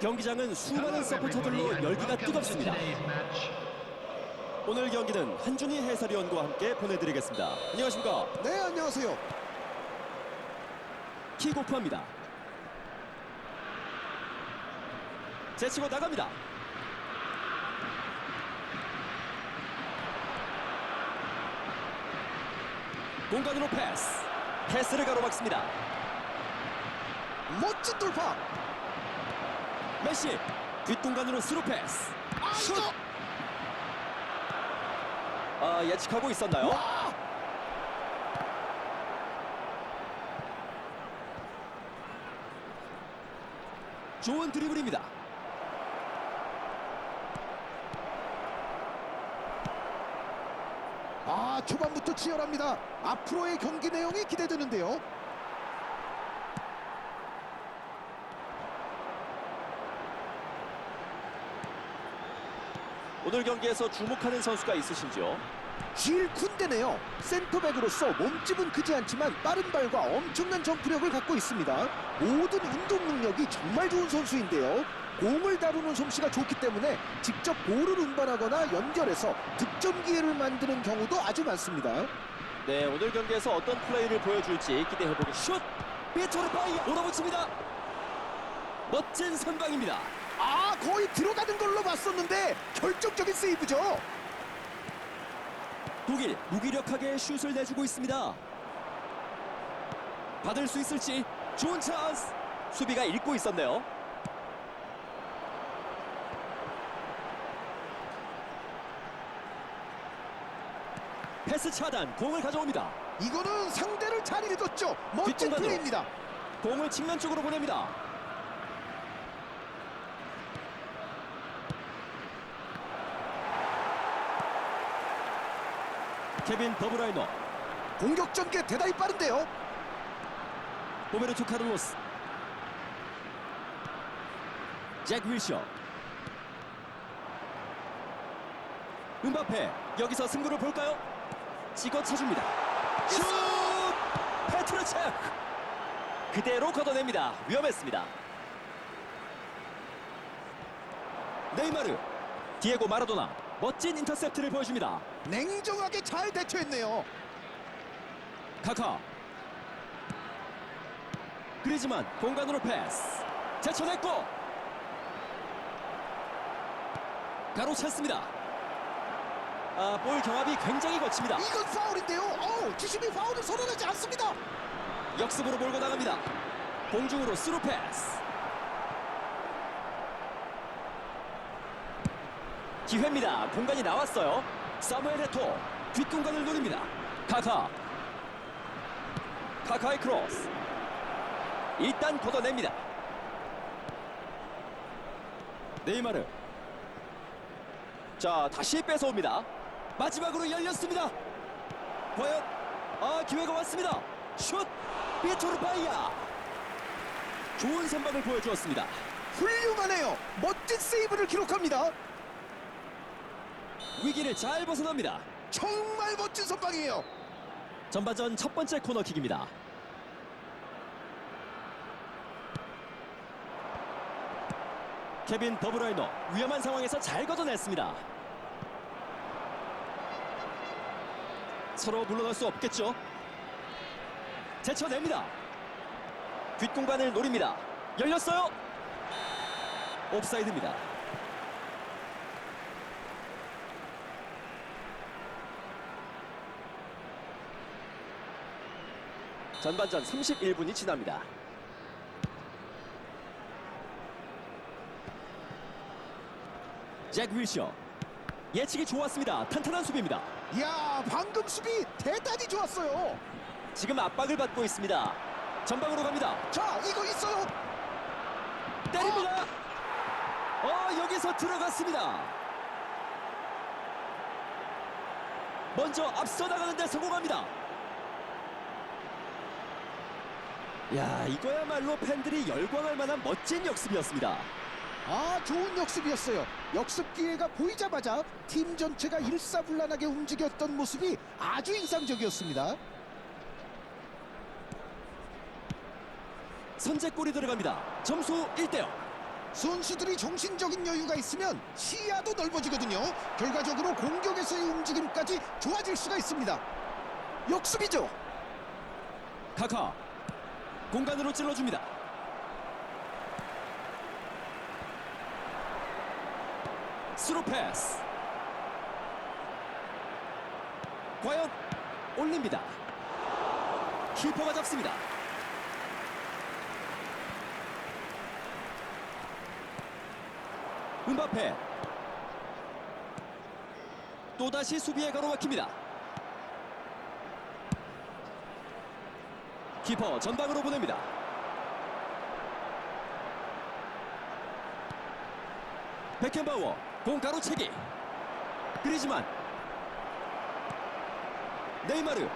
경기장은 수많은 서포터들로 열기가 뜨겁습니다. 오늘 경기는 한준희 해설위원과 함께 보내드리겠습니다. 안녕하십니까? 네, 안녕하세요. 킥오프합니다. 제치고 나갑니다. 공간으로 패스. 패스를 가로막습니다. 멋진 돌파. 메시 뒷공간으로 스루 패스. 아, 슛! 아, 예측하고 있었나요? 와! 좋은 드리블입니다. 아, 초반부터 치열합니다. 앞으로의 경기 내용이 기대되는데요. 오늘 경기에서 주목하는 선수가 있으신지요? 질 쿤데네요. 센터백으로서 몸집은 크지 않지만 빠른 발과 엄청난 점프력을 갖고 있습니다. 모든 운동 능력이 정말 좋은 선수인데요. 공을 다루는 솜씨가 좋기 때문에 직접 볼을 운반하거나 연결해서 득점 기회를 만드는 경우도 아주 많습니다. 네, 오늘 경기에서 어떤 플레이를 보여줄지 기대해보겠습니다. 슛! 비토르 파이 오너붙입니다. 멋진 선방입니다. 아, 거의 들어가는 걸로 봤었는데 결정적인 세이브죠. 독일 무기력하게 슛을 내주고 있습니다. 받을 수 있을지 좋은 찬스. 수비가 읽고 있었네요. 패스 차단, 공을 가져옵니다. 이거는 상대를 잘 읽었죠. 멋진 뒷공간으로. 플레이입니다. 공을 측면 쪽으로 보냅니다. 케빈 더브라이너, 공격 전개 대단히 빠른데요. 보베르토 카를로스, 잭 윌셔, 음바페 여기서 승부를 볼까요? 찍어 차줍니다. 슛! 페트르체크 그대로 걷어냅니다. 위험했습니다. 네이마르, 디에고 마라도나 멋진 인터셉트를 보여줍니다. 냉정하게 잘 대처했네요. 카카 그리지만 공간으로 패스 제쳐냈고 가로챘습니다 아, 볼 경합이 굉장히 거칩니다 이건 파울인데요. 어우, 주심이 파울을 선언하지 않습니다. 역습으로 몰고 나갑니다 공중으로 스루 패스 기회입니다. 공간이 나왔어요. 사무엘 에토 뒷공간을 노립니다. 카카. 카카의 크로스. 일단 걷어냅니다. 네이마르. 자 다시 뺏어옵니다. 마지막으로 열렸습니다. 과연 아 기회가 왔습니다. 슛! 비토르 파이야 좋은 선방을 보여주었습니다. 훌륭하네요. 멋진 세이브를 기록합니다. 위기를 잘 벗어납니다. 정말 멋진 선방이에요. 전반전 첫 번째 코너킥입니다. 케빈 더브라이너 위험한 상황에서 잘 걷어냈습니다. 서로 물러날 수 없겠죠? 제쳐냅니다. 뒷공간을 노립니다. 열렸어요. 옵사이드입니다 전반전 31분이 지납니다. 잭 윌셔 예측이 좋았습니다. 탄탄한 수비입니다. 이야, 방금 수비 대단히 좋았어요. 지금 압박을 받고 있습니다. 전방으로 갑니다. 자, 이거 있어요. 때립니다. 어 여기서 들어갔습니다. 먼저 앞서 나가는데 성공합니다 야 이거야말로 팬들이 열광할 만한 멋진 역습이었습니다 아, 좋은 역습이었어요. 역습 기회가 보이자마자 팀 전체가 일사불란하게 움직였던 모습이 아주 인상적이었습니다. 선제골이 들어갑니다 점수 1대0 선수들이 정신적인 여유가 있으면 시야도 넓어지거든요. 결과적으로 공격에서의 움직임까지 좋아질 수가 있습니다. 역습이죠. 카카 공간으로 찔러줍니다. 스루 패스. 과연 올립니다. 키퍼가 잡습니다. 음바페 또다시 수비에 가로막힙니다. 키퍼 전방으로 보냅니다. 베켄바워 공 가로채기 그리지만 네이마르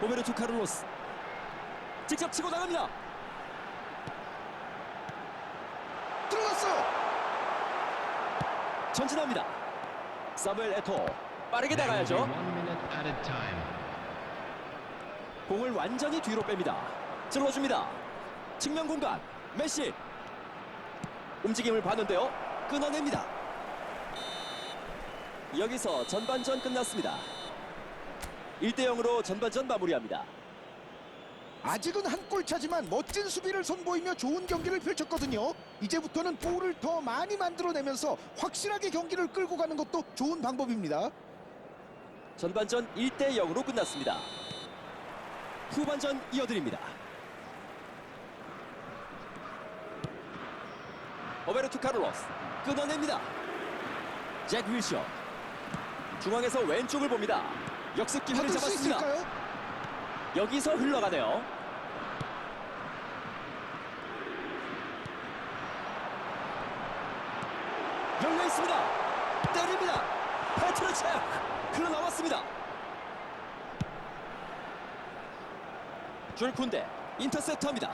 호베르투 카를로스 직접 치고 나갑니다. 들어갔어요. 전진합니다. 사무엘 에토 빠르게 나가야죠. One minute at a time. 공을 완전히 뒤로 뺍니다. 찔러줍니다. 측면 공간 메시 움직임을 봤는데요. 끊어냅니다. 여기서 전반전 끝났습니다. 1대 0으로 전반전 마무리합니다. 아직은 한 골 차지만 멋진 수비를 선보이며 좋은 경기를 펼쳤거든요. 이제부터는 볼을 더 많이 만들어내면서 확실하게 경기를 끌고 가는 것도 좋은 방법입니다. 전반전 1대 0으로 끝났습니다. 후반전 이어드립니다. 오베르투 카를로스 끊어냅니다. 잭 윌셔 중앙에서 왼쪽을 봅니다. 역습 기회를 받을 수 잡았습니다. 여기서 흘러가네요. 열려 있습니다. 때립니다. 페트르체크 흘러나왔습니다. 줄쿤데 인터셉트합니다.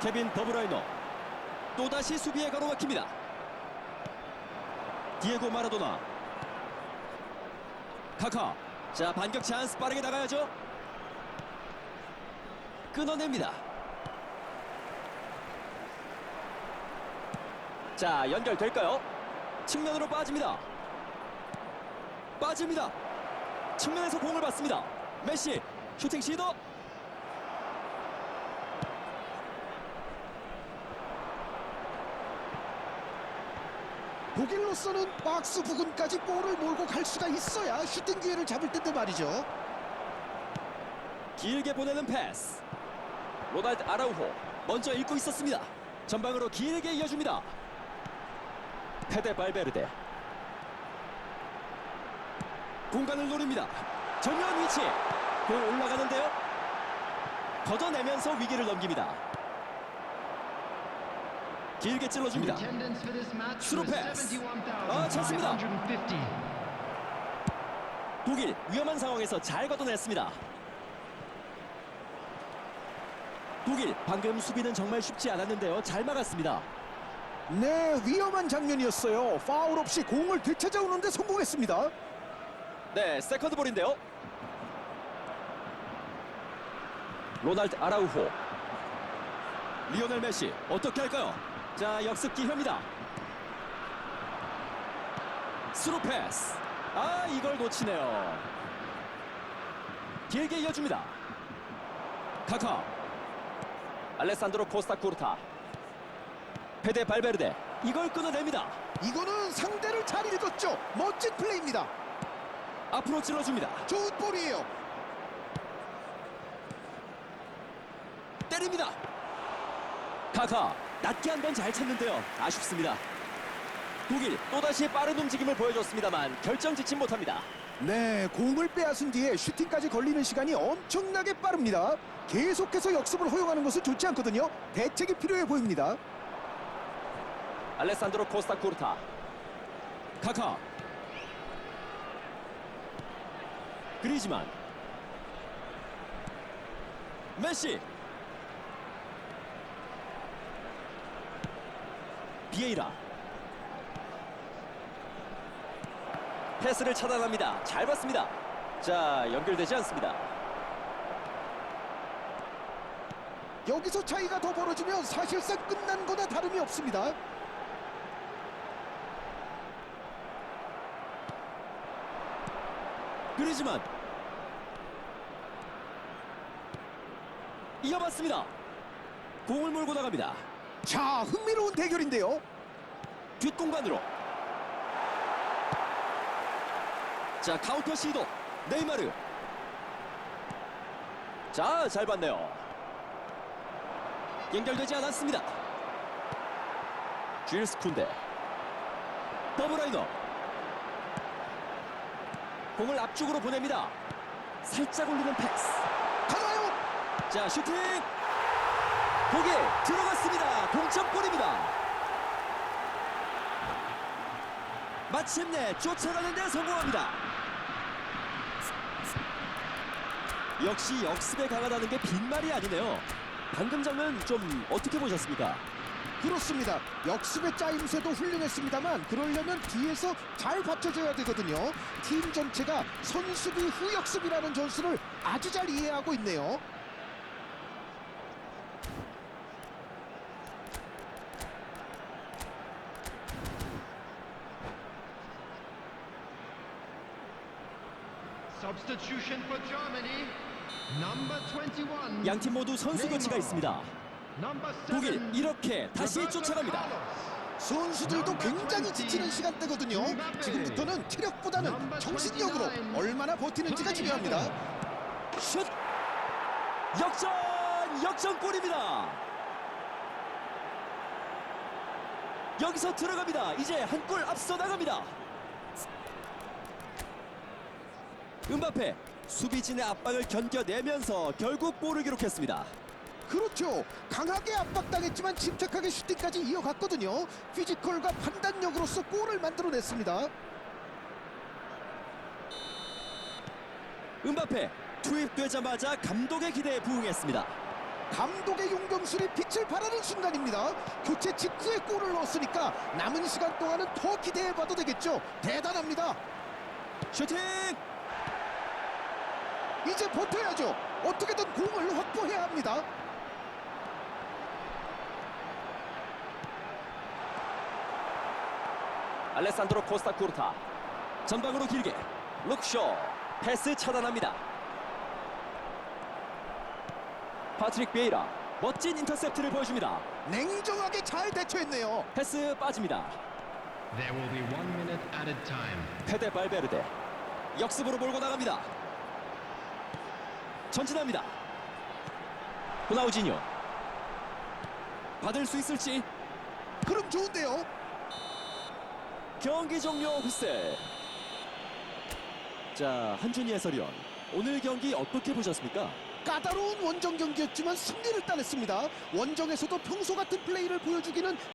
케빈 더브라이너 또다시 수비에 가로막힙니다. 디에고 마라도나. 카카. 자 반격 찬스 빠르게 나가야죠. 끊어냅니다. 자 연결될까요? 측면으로 빠집니다. 빠집니다 측면에서 공을 받습니다. 메시 슈팅 시도. 독일로서는 박스 부근까지 볼을 몰고 갈 수가 있어야 슈팅 기회를 잡을 텐데 말이죠. 길게 보내는 패스. 로날드 아라우호 먼저 읽고 있었습니다. 전방으로 길게 이어줍니다. 페데 발베르데 공간을 노립니다 정면 위치 공 올라가는데요 걷어내면서 위기를 넘깁니다 길게 찔러줍니다 pass. 아, 찼습니다. 71,550. 독일 위험한 상황에서 잘 걷어냈습니다. 독일 방금 수비는 정말 쉽지 않았는데요. 잘 막았습니다. 네, 위험한 장면이었어요. 파울 없이 공을 되찾아오는데 성공했습니다. 네, 세컨드 볼인데요. 로날드 아라우호. 리오넬 메시 어떻게 할까요? 자, 역습 기회입니다. 스루 패스. 아, 이걸 놓치네요. 길게 이어줍니다. 카카. 알레산드로 코스타 쿠르타. 페데 발베르데. 이걸 끊어냅니다. 이거는 상대를 잘 읽었죠. 멋진 플레이입니다. 앞으로 찔러줍니다. 좋은 볼이에요. 때립니다. 카카 낮게 한 번잘 쳤는데요. 아쉽습니다. 독일 또다시 빠른 움직임을 보여줬습니다만 결정짓진 못합니다. 네, 공을 빼앗은 뒤에 슈팅까지 걸리는 시간이 엄청나게 빠릅니다. 계속해서 역습을 허용하는 것은 좋지 않거든요. 대책이 필요해 보입니다. 알레산드로 코스타 쿠르타 카카 그리지만 메시 비에이라 패스를 차단합니다. 잘 봤습니다. 자 연결되지 않습니다. 여기서 차이가 더 벌어지면 사실상 끝난 거나 다름이 없습니다. 그리지만 이어봤습니다. 공을 몰고 나갑니다. 자, 흥미로운 대결인데요. 뒷공간으로. 자, 카운터 시도. 네이마르. 자, 잘 봤네요. 연결되지 않았습니다. 줄스 쿤데. 더블라이너. 공을 앞쪽으로 보냅니다. 살짝 올리는 패스. 가나요? 자 슈팅! 거기 들어갔습니다. 동점골입니다. 마침내 쫓아가는 데 성공합니다. 역시 역습에 강하다는 게 빈말이 아니네요. 방금 장면 좀 어떻게 보셨습니까? 그렇습니다. 역습의 짜임새도 훌륭했습니다만 그러려면 뒤에서 잘 받쳐줘야 되거든요. 팀 전체가 선수비 후역습이라는 전술을 아주 잘 이해하고 있네요. Substitution for Germany. Number 21. 양팀 모두 선수 교체가 있습니다 독일. 이렇게 다시 Roberto 쫓아갑니다. 선수들도 굉장히 지치는 시간대거든요. 지금부터는 체력보다는 정신력으로 얼마나 버티는지가 중요합니다. 슛 역전 역전골입니다 여기서 들어갑니다 이제 한 골 앞서 나갑니다 은바페 수비진의 압박을 견뎌내면서 결국 골을 기록했습니다 그렇죠. 강하게 압박당했지만 침착하게 슈팅까지 이어갔거든요. 피지컬과 판단력으로서 골을 만들어냈습니다. 은바페 투입되자마자 감독의 기대에 부응했습니다 감독의 용병술이 빛을 발하는 순간입니다. 교체 직후에 골을 넣었으니까 남은 시간 동안은 더 기대해봐도 되겠죠. 대단합니다. 슈팅 이제 버텨야죠. 어떻게든 공을 확보해야 합니다. 알레산드로 코스타 쿠르타. 전방으로 길게. 룩쇼. 패스 차단합니다. 파트릭 베이라. 멋진 인터셉트를 보여줍니다. 냉정하게 잘 대처했네요. 패스 빠집니다. There will be one minute at a time. 페데 발베르데. 역습으로 몰고 나갑니다. 전진합니다. 호나우지뇨. 받을 수 있을지? 그럼 좋은데요. 경기 종료 후세 자 한준희 해설위원 오늘 경기 어떻게 보셨습니까? 까다로운 원정 경기였지만 승리를 따냈습니다. 원정에서도 평소 같은 플레이를 보여주기는